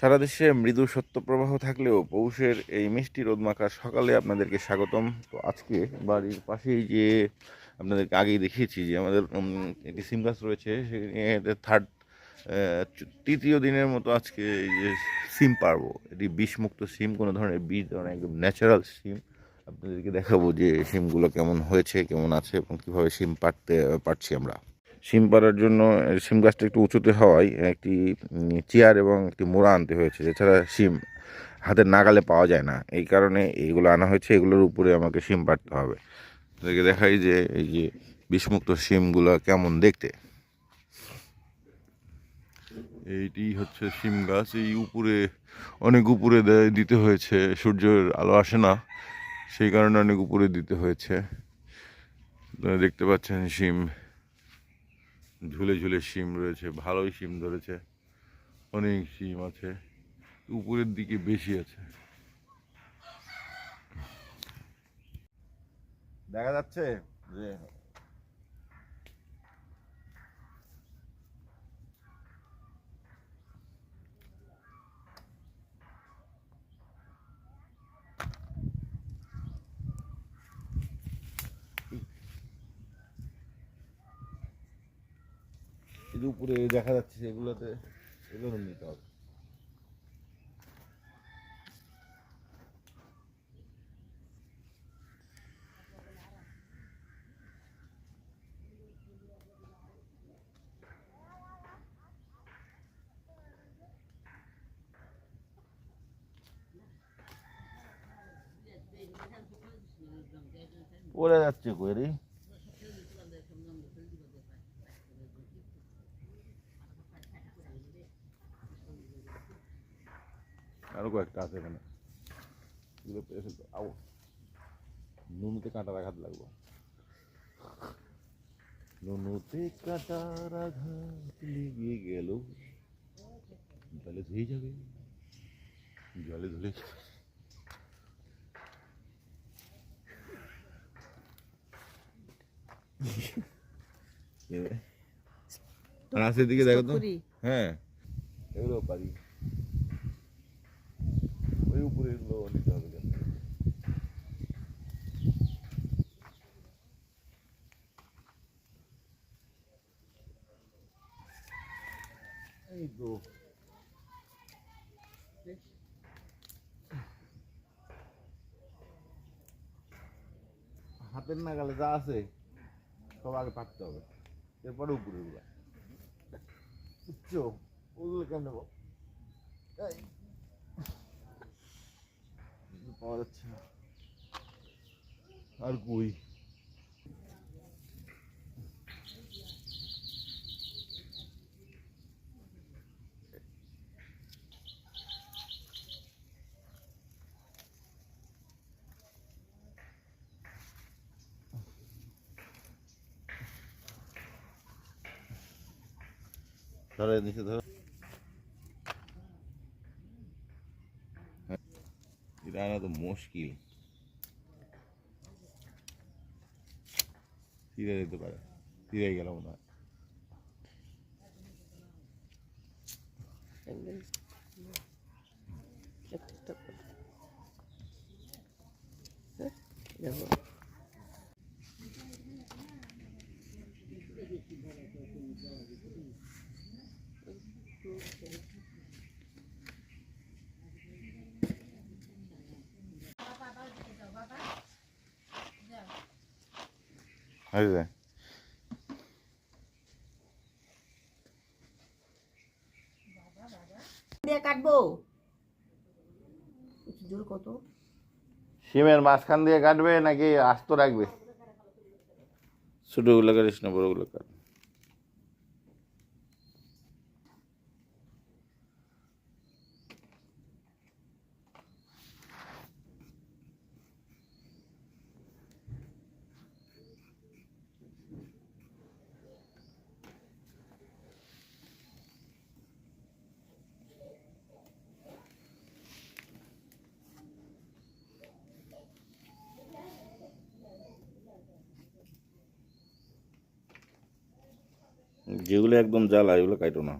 সারা দেশে মৃদু সত্যপ্রবাহ থাকলেও পৌষের এই মিষ্টি রোদমাখা সকালে আপনাদেরকে স্বাগতম। তো আজকে বাড়ির পাশেই যে আপনাদেরকে আগেই দেখিয়েছি যে আমাদের একটি সিম গাছ রয়েছে, সেখানে থার্ড তৃতীয় দিনের মতো আজকে এই যে সিম পারব এটি বিষমুক্ত সিম, কোনো ধরনের বিষ ধরনের একদম ন্যাচারাল সিম। আপনাদেরকে দেখাবো যে সিমগুলো কেমন হয়েছে, কেমন আছে এবং কীভাবে সিম পাড়তে পারছি আমরা। সিম পাড়ার জন্য সিম গাছটা একটু উঁচুতে হওয়ায় একটি চেয়ার এবং একটি মোড়া আনতে হয়েছে। এছাড়া সিম হাতের নাগালে পাওয়া যায় না। এই কারণে এইগুলো আনা হয়েছে। এগুলোর উপরে আমাকে সিম পাড়তে হবে। আপনাদেরকে দেখাই যে, এই যে বিষমুক্ত সিমগুলো কেমন দেখতে। এইটি হচ্ছে সিম গাছ। এই উপরে, অনেক উপরে দিতে হয়েছে। সূর্যের আলো আসে না। সেই কারণে অনেক উপরে দিতে হয়েছে। দেখতে পাচ্ছেন সিম। ঝুলে ঝুলে সিম রয়েছে, ভালোই সিম ধরেছে, অনেক সিম আছে, উপরের দিকে বেশি আছে। দেখা যাচ্ছে যে যে উপরে দেখা যাচ্ছে সেগুলোতে এগুলো নিতে হবে। পড়ে যাচ্ছে কই রে আরো কয়েকটা আছে এখানে এগুলো পেয়ে ফেলতে আও নুনুতে কাঁটার আঘাত লাগবে নুনুতে কাঁটার আঘাত লেগে গেল জলে ধুয়ে যাবে জলে ধুলে যাবে। এ- আর আসের দিকে দেখো তো করি। হ্যাঁ এগুলো পারি ওই উপরে এগুলো নিতে হবে তো হাতের নাগালে যা আছে, সব আগে পাঠতে হবে এরপরে উপরে গুলা বুঝছ ওগুলো কেমন। পাওয়া যাচ্ছে না। আর কই? ধরে নিচে ধরো। এটা তো মুশকিল। ফিরে যেতে পারে। ছিঁড়ে গেল মনে হয়। একটা হ্যাঁ, দিয়ে কাটবো। জোর কত সিমের মাঝখান দিয়ে কাটবে নাকি আস্ত রাখবে? ছোটোগুলো কাটিস না বড়গুলো কাট। যেগুলো একদম জ্বালা এগুলো কাটো না।